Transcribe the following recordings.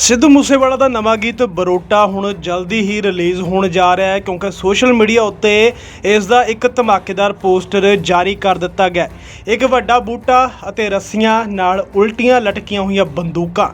ਸਿੱਧੂ ਮੂਸੇਵਾਲਾ ਦਾ ਨਵਾਂ ਗੀਤ ਬਰੋਟਾ ਹੁਣ ਜਲਦੀ ਹੀ ਰਿਲੀਜ਼ ਹੋਣ ਜਾ ਰਿਹਾ ਹੈ ਕਿਉਂਕਿ ਸੋਸ਼ਲ ਮੀਡੀਆ ਉੱਤੇ ਇਸ ਦਾ ਇੱਕ ਧਮਾਕੇਦਾਰ ਪੋਸਟਰ ਜਾਰੀ ਕਰ ਦਿੱਤਾ ਗਿਆ ਇੱਕ ਵੱਡਾ ਬੂਟਾ ਅਤੇ ਰੱਸੀਆਂ ਨਾਲ ਉਲਟੀਆਂ ਲਟਕੀਆਂ ਹੋਈਆਂ ਬੰਦੂਕਾਂ।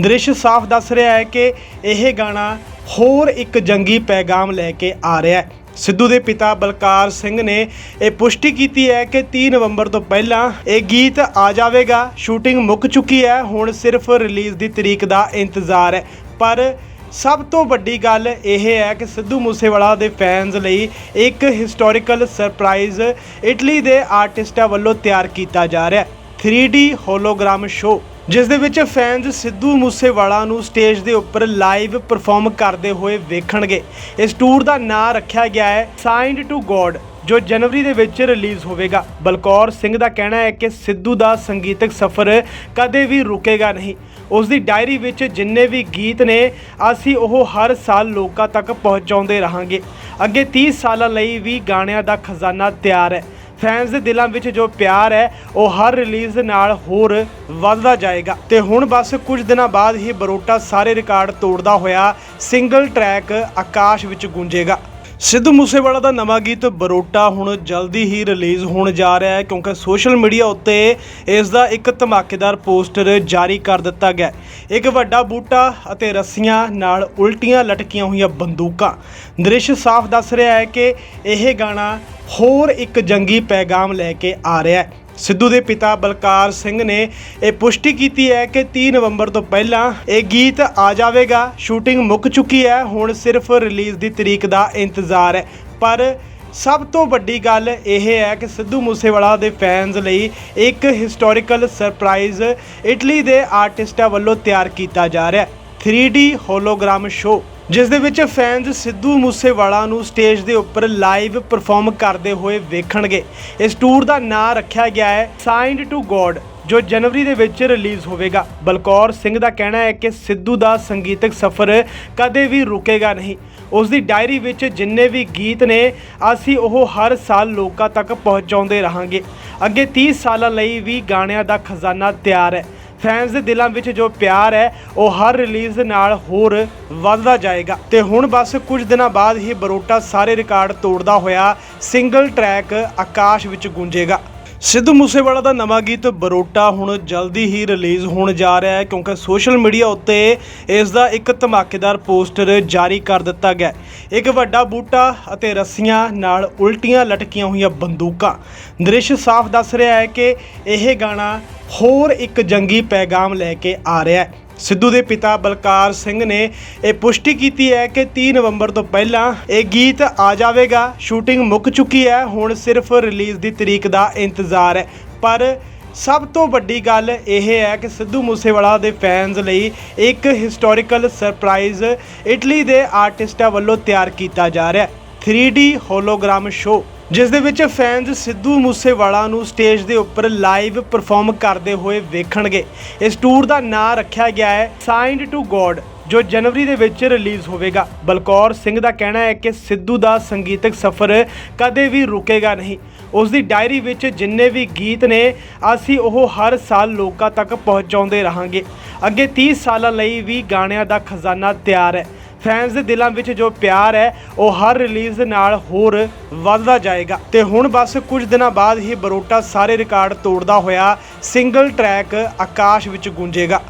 ਦ੍ਰਿਸ਼ ਸਾਫ਼ ਦੱਸ ਰਿਹਾ ਹੈ ਕਿ ਇਹ ਗਾਣਾ ਹੋਰ ਇੱਕ ਜੰਗੀ ਪੈਗਾਮ ਲੈ ਕੇ ਆ ਰਿਹਾ ਹੈ। ਸਿੱਧੂ ਦੇ ਪਿਤਾ ਬਲਕਾਰ ਸਿੰਘ ਨੇ ਇਹ ਪੁਸ਼ਟੀ ਕੀਤੀ ਹੈ ਕਿ 30 ਨਵੰਬਰ ਤੋਂ ਪਹਿਲਾਂ ਇਹ ਗੀਤ ਆ ਜਾਵੇਗਾ। ਸ਼ੂਟਿੰਗ ਮੁੱਕ ਚੁੱਕੀ ਹੈ। ਹੁਣ ਸਿਰਫ ਰਿਲੀਜ਼ ਦੀ ਤਰੀਕ ਦਾ ਇੰਤਜ਼ਾਰ ਹੈ। ਪਰ ਸਭ ਤੋਂ ਵੱਡੀ ਗੱਲ ਇਹ ਹੈ ਕਿ ਸਿੱਧੂ ਮੂਸੇਵਾਲਾ ਦੇ ਫੈਨਸ ਲਈ ਇੱਕ ਹਿਸਟੋਰੀਕਲ ਸਰਪ੍ਰਾਈਜ਼ ਇਟਲੀ ਦੇ ਆਰਟਿਸਟਾਂ ਵੱਲੋਂ ਤਿਆਰ ਕੀਤਾ ਜਾ ਰਿਹਾ ਹੈ। 3D ਹੋਲੋਗ੍ਰਾਮ ਸ਼ੋਅ ਜਿਸ ਦੇ ਵਿੱਚ ਫੈਨਸ ਸਿੱਧੂ ਮੂਸੇਵਾਲਾ ਨੂੰ ਸਟੇਜ ਦੇ ਉੱਪਰ ਲਾਈਵ ਪਰਫਾਰਮ ਕਰਦੇ ਹੋਏ ਵੇਖਣਗੇ। ਇਸ ਟੂਰ ਦਾ ਨਾਂ ਰੱਖਿਆ ਗਿਆ ਹੈ ਸਾਈਨਡ ਟੂ ਗੋਡ ਜੋ ਜਨਵਰੀ ਦੇ ਵਿੱਚ ਰਿਲੀਜ਼ ਹੋਵੇਗਾ। ਬਲਕੌਰ ਸਿੰਘ ਦਾ ਕਹਿਣਾ ਹੈ ਕਿ ਸਿੱਧੂ ਦਾ ਸੰਗੀਤਕ ਸਫ਼ਰ ਕਦੇ ਵੀ ਰੁਕੇਗਾ ਨਹੀਂ। ਉਸ ਦੀ ਡਾਇਰੀ ਵਿੱਚ ਜਿੰਨੇ ਵੀ ਗੀਤ ਨੇ, ਅਸੀਂ ਉਹ ਹਰ ਸਾਲ ਲੋਕਾਂ ਤੱਕ ਪਹੁੰਚਾਉਂਦੇ ਰਹਾਂਗੇ। ਅੱਗੇ 30 ਸਾਲਾਂ ਲਈ ਵੀ ਗਾਣਿਆਂ ਦਾ ਖਜ਼ਾਨਾ ਤਿਆਰ ਹੈ। ਫੈਨਸ ਦੇ ਦਿਲਾਂ ਵਿੱਚ ਜੋ ਪਿਆਰ ਹੈ, ਉਹ ਹਰ ਰਿਲੀਜ਼ ਨਾਲ ਹੋਰ ਵੱਧਦਾ ਜਾਏਗਾ। ਤੇ ਹੁਣ ਬਸ ਕੁਝ ਦਿਨਾਂ ਬਾਅਦ ਹੀ ਬਰੋਟਾ ਸਾਰੇ ਰਿਕਾਰਡ ਤੋੜਦਾ ਹੋਇਆ ਸਿੰਗਲ ਟਰੈਕ ਆਕਾਸ਼ ਵਿੱਚ ਗੂੰਜੇਗਾ। ਸਿੱਧੂ ਮੂਸੇਵਾਲਾ ਦਾ ਨਵਾਂ ਗੀਤ ਬਰੋਟਾ ਹੁਣ ਜਲਦੀ ਹੀ ਰਿਲੀਜ਼ ਹੋਣ ਜਾ ਰਿਹਾ ਹੈ ਕਿਉਂਕਿ ਸੋਸ਼ਲ ਮੀਡੀਆ ਉੱਤੇ ਇਸ ਦਾ ਇੱਕ ਧਮਾਕੇਦਾਰ ਪੋਸਟਰ ਜਾਰੀ ਕਰ ਦਿੱਤਾ ਗਿਆ ਇੱਕ ਵੱਡਾ ਬੂਟਾ ਅਤੇ ਰੱਸੀਆਂ ਨਾਲ ਉਲਟੀਆਂ ਲਟਕੀਆਂ ਹੋਈਆਂ ਬੰਦੂਕਾਂ। ਦ੍ਰਿਸ਼ ਸਾਫ਼ ਦੱਸ ਰਿਹਾ ਹੈ ਕਿ ਇਹ ਗਾਣਾ ਹੋਰ ਇੱਕ ਜੰਗੀ ਪੈਗਾਮ ਲੈ ਕੇ ਆ ਰਿਹਾ ਹੈ। ਸਿੱਧੂ ਦੇ ਪਿਤਾ ਬਲਕਾਰ ਸਿੰਘ ਨੇ ਇਹ ਪੁਸ਼ਟੀ ਕੀਤੀ ਹੈ ਕਿ 30 ਨਵੰਬਰ ਤੋਂ ਪਹਿਲਾਂ ਇਹ ਗੀਤ ਆ ਜਾਵੇਗਾ। ਸ਼ੂਟਿੰਗ ਮੁੱਕ ਚੁੱਕੀ ਹੈ। ਹੁਣ ਸਿਰਫ ਰਿਲੀਜ਼ ਦੀ ਤਰੀਕ ਦਾ ਇੰਤਜ਼ਾਰ ਹੈ। ਪਰ ਸਭ ਤੋਂ ਵੱਡੀ ਗੱਲ ਇਹ ਹੈ ਕਿ ਸਿੱਧੂ ਮੂਸੇਵਾਲਾ ਦੇ ਫੈਨਸ ਲਈ ਇੱਕ ਹਿਸਟੋਰੀਕਲ ਸਰਪ੍ਰਾਈਜ਼ ਇਟਲੀ ਦੇ ਆਰਟਿਸਟਾਂ ਵੱਲੋਂ ਤਿਆਰ ਕੀਤਾ ਜਾ ਰਿਹਾ ਹੈ। 3D ਹੋਲੋਗ੍ਰਾਮ ਸ਼ੋਅ ਜਿਸ ਦੇ ਵਿੱਚ ਫੈਨਸ ਸਿੱਧੂ ਮੂਸੇਵਾਲਾ ਨੂੰ ਸਟੇਜ ਦੇ ਉੱਪਰ ਲਾਈਵ ਪਰਫਾਰਮ ਕਰਦੇ ਹੋਏ ਵੇਖਣਗੇ। ਇਸ ਟੂਰ ਦਾ ਨਾਂ ਰੱਖਿਆ ਗਿਆ ਹੈ ਸਾਈਨਡ ਟੂ ਗੋਡ ਜੋ ਜਨਵਰੀ ਦੇ ਵਿੱਚ ਰਿਲੀਜ਼ ਹੋਵੇਗਾ। ਬਲਕੌਰ ਸਿੰਘ ਦਾ ਕਹਿਣਾ ਹੈ ਕਿ ਸਿੱਧੂ ਦਾ ਸੰਗੀਤਕ ਸਫ਼ਰ ਕਦੇ ਵੀ ਰੁਕੇਗਾ ਨਹੀਂ। ਉਸ ਦੀ ਡਾਇਰੀ ਵਿੱਚ ਜਿੰਨੇ ਵੀ ਗੀਤ ਨੇ, ਅਸੀਂ ਉਹ ਹਰ ਸਾਲ ਲੋਕਾਂ ਤੱਕ ਪਹੁੰਚਾਉਂਦੇ ਰਹਾਂਗੇ। ਅੱਗੇ 30 ਸਾਲਾਂ ਲਈ ਵੀ ਗਾਣਿਆਂ ਦਾ ਖਜ਼ਾਨਾ ਤਿਆਰ ਹੈ। ਫੈਨਸ ਦੇ ਦਿਲਾਂ ਵਿੱਚ ਜੋ ਪਿਆਰ ਹੈ, ਉਹ ਹਰ ਰਿਲੀਜ਼ ਨਾਲ ਹੋਰ ਵੱਧਦਾ ਜਾਏਗਾ। ਤੇ ਹੁਣ ਬਸ ਕੁਝ ਦਿਨਾਂ ਬਾਅਦ ਹੀ ਬਰੋਟਾ ਸਾਰੇ ਰਿਕਾਰਡ ਤੋੜਦਾ ਹੋਇਆ ਸਿੰਗਲ ਟਰੈਕ ਆਕਾਸ਼ ਵਿੱਚ ਗੂੰਜੇਗਾ। ਸਿੱਧੂ ਮੂਸੇਵਾਲਾ ਦਾ ਨਵਾਂ ਗੀਤ ਬਰੋਟਾ ਹੁਣ ਜਲਦੀ ਹੀ ਰਿਲੀਜ਼ ਹੋਣ ਜਾ ਰਿਹਾ ਹੈ ਕਿਉਂਕਿ ਸੋਸ਼ਲ ਮੀਡੀਆ ਉੱਤੇ ਇਸ ਦਾ ਇੱਕ ਧਮਾਕੇਦਾਰ ਪੋਸਟਰ ਜਾਰੀ ਕਰ ਦਿੱਤਾ ਗਿਆ ਇੱਕ ਵੱਡਾ ਬੂਟਾ ਅਤੇ ਰੱਸੀਆਂ ਨਾਲ ਉਲਟੀਆਂ ਲਟਕੀਆਂ ਹੋਈਆਂ ਬੰਦੂਕਾਂ। ਦ੍ਰਿਸ਼ ਸਾਫ਼ ਦੱਸ ਰਿਹਾ ਹੈ ਕਿ ਇਹ ਗਾਣਾ ਹੋਰ ਇੱਕ ਜੰਗੀ ਪੈਗਾਮ ਲੈ ਕੇ ਆ ਰਿਹਾ ਹੈ। ਸਿੱਧੂ ਦੇ ਪਿਤਾ ਬਲਕਾਰ ਸਿੰਘ ਨੇ ਇਹ ਪੁਸ਼ਟੀ ਕੀਤੀ ਹੈ ਕਿ 30 ਨਵੰਬਰ ਤੋਂ ਪਹਿਲਾਂ ਇਹ ਗੀਤ ਆ ਜਾਵੇਗਾ। ਸ਼ੂਟਿੰਗ ਮੁੱਕ ਚੁੱਕੀ ਹੈ। ਹੁਣ ਸਿਰਫ ਰਿਲੀਜ਼ ਦੀ ਤਰੀਕ ਦਾ ਇੰਤਜ਼ਾਰ ਹੈ। ਪਰ ਸਭ ਤੋਂ ਵੱਡੀ ਗੱਲ ਇਹ ਹੈ ਕਿ ਸਿੱਧੂ ਮੂਸੇਵਾਲਾ ਦੇ ਫੈਨਸ ਲਈ ਇੱਕ ਹਿਸਟੋਰੀਕਲ ਸਰਪ੍ਰਾਈਜ਼ ਇਟਲੀ ਦੇ ਆਰਟਿਸਟਾਂ ਵੱਲੋਂ ਤਿਆਰ ਕੀਤਾ ਜਾ ਰਿਹਾ ਹੈ। 3D ਹੋਲੋਗ੍ਰਾਮ ਸ਼ੋਅ ਜਿਸ ਦੇ ਵਿੱਚ ਫੈਨਸ ਸਿੱਧੂ ਮੂਸੇਵਾਲਾ ਨੂੰ ਸਟੇਜ ਦੇ ਉੱਪਰ ਲਾਈਵ ਪਰਫਾਰਮ ਕਰਦੇ ਹੋਏ ਵੇਖਣਗੇ। ਇਸ ਟੂਰ ਦਾ ਨਾਂ ਰੱਖਿਆ ਗਿਆ ਹੈ ਸਾਈਨਡ ਟੂ ਗੋਡ ਜੋ ਜਨਵਰੀ ਦੇ ਵਿੱਚ ਰਿਲੀਜ਼ ਹੋਵੇਗਾ। ਬਲਕੌਰ ਸਿੰਘ ਦਾ ਕਹਿਣਾ ਹੈ ਕਿ ਸਿੱਧੂ ਦਾ ਸੰਗੀਤਕ ਸਫ਼ਰ ਕਦੇ ਵੀ ਰੁਕੇਗਾ ਨਹੀਂ। ਉਸ ਦੀ ਡਾਇਰੀ ਵਿੱਚ ਜਿੰਨੇ ਵੀ ਗੀਤ ਨੇ, ਅਸੀਂ ਉਹ ਹਰ ਸਾਲ ਲੋਕਾਂ ਤੱਕ ਪਹੁੰਚਾਉਂਦੇ ਰਹਾਂਗੇ। ਅੱਗੇ 30 ਸਾਲਾਂ ਲਈ ਵੀ ਗਾਣਿਆਂ ਦਾ ਖਜ਼ਾਨਾ ਤਿਆਰ ਹੈ। ਫੈਨਸ ਦੇ ਦਿਲਾਂ ਵਿੱਚ ਜੋ ਪਿਆਰ ਹੈ, ਉਹ ਹਰ ਰਿਲੀਜ਼ ਨਾਲ ਹੋਰ ਵੱਧਦਾ ਜਾਏਗਾ। ਤੇ ਹੁਣ ਬਸ ਕੁਝ ਦਿਨਾਂ ਬਾਅਦ ਹੀ ਬਰੋਟਾ ਸਾਰੇ ਰਿਕਾਰਡ ਤੋੜਦਾ ਹੋਇਆ ਸਿੰਗਲ ਟਰੈਕ ਆਕਾਸ਼ ਵਿੱਚ ਗੂੰਜੇਗਾ।